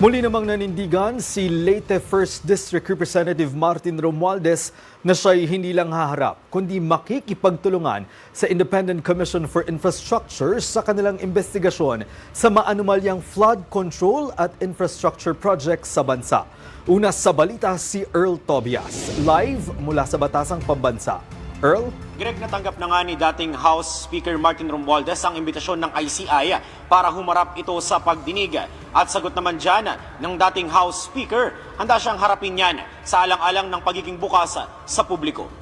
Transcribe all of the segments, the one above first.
Muli namang nanindigan si Leyte 1st District Representative Martin Romualdez na siya'y hindi lang haharap, kundi makikipagtulungan sa Independent Commission for Infrastructure sa kanilang investigasyon sa maanumalyang flood control at infrastructure projects sa bansa. Una sa balita si Earl Tobias, live mula sa Batasang Pambansa. Earl? Greg, natanggap na nga ni dating House Speaker Martin Romualdez ang imbitasyon ng ICI para humarap ito sa pagdinig. At sagot naman dyan ng dating House Speaker, handa siyang harapin yan sa alang-alang ng pagiging bukas sa publiko.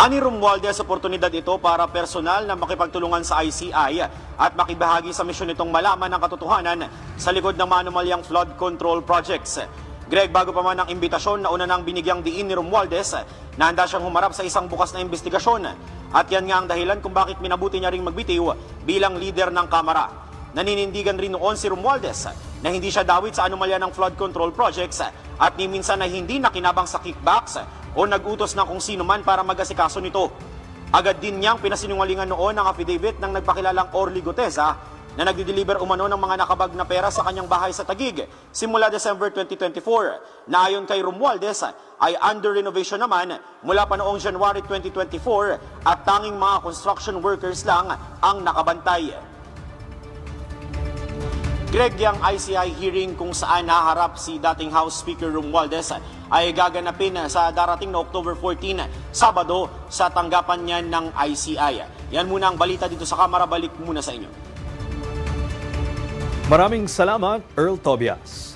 Ani Romualdez, oportunidad ito para personal na makipagtulungan sa ICI at makibahagi sa misyon nitong malaman ng katotohanan sa likod ng manumalyang flood control projects. Greg, bago pa man ang imbitasyon, nauna nang binigyang diin ni Romualdez na handa siyang humarap sa isang bukas na investigasyon. At yan nga ang dahilan kung bakit minabuti niya ring magbitiw bilang leader ng Kamara. Naninindigan rin noon si Romualdez na hindi siya dawit sa anomalya ng flood control projects at ni minsan na hindi nakinabang sa kickbacks o nag-utos ng kung sino man para mag-asikaso nito. Agad din niyang pinasinungalingan noon ang affidavit ng nagpakilalang Orly Guteza na nagdi-deliver umano ng mga nakabag na pera sa kanyang bahay sa Tagig simula December 2024 na ayon kay Romualdez ay under renovation naman mula pa noong January 2024 at tanging mga construction workers lang ang nakabantay. Greg, yung ICI hearing kung saan naharap si dating House Speaker Romualdez ay gaganapin sa darating na October 14, Sabado, sa tanggapan niya ng ICI. Yan muna ang balita dito sa Kamara. Balik muna sa inyo. Maraming salamat, Earl Tobias.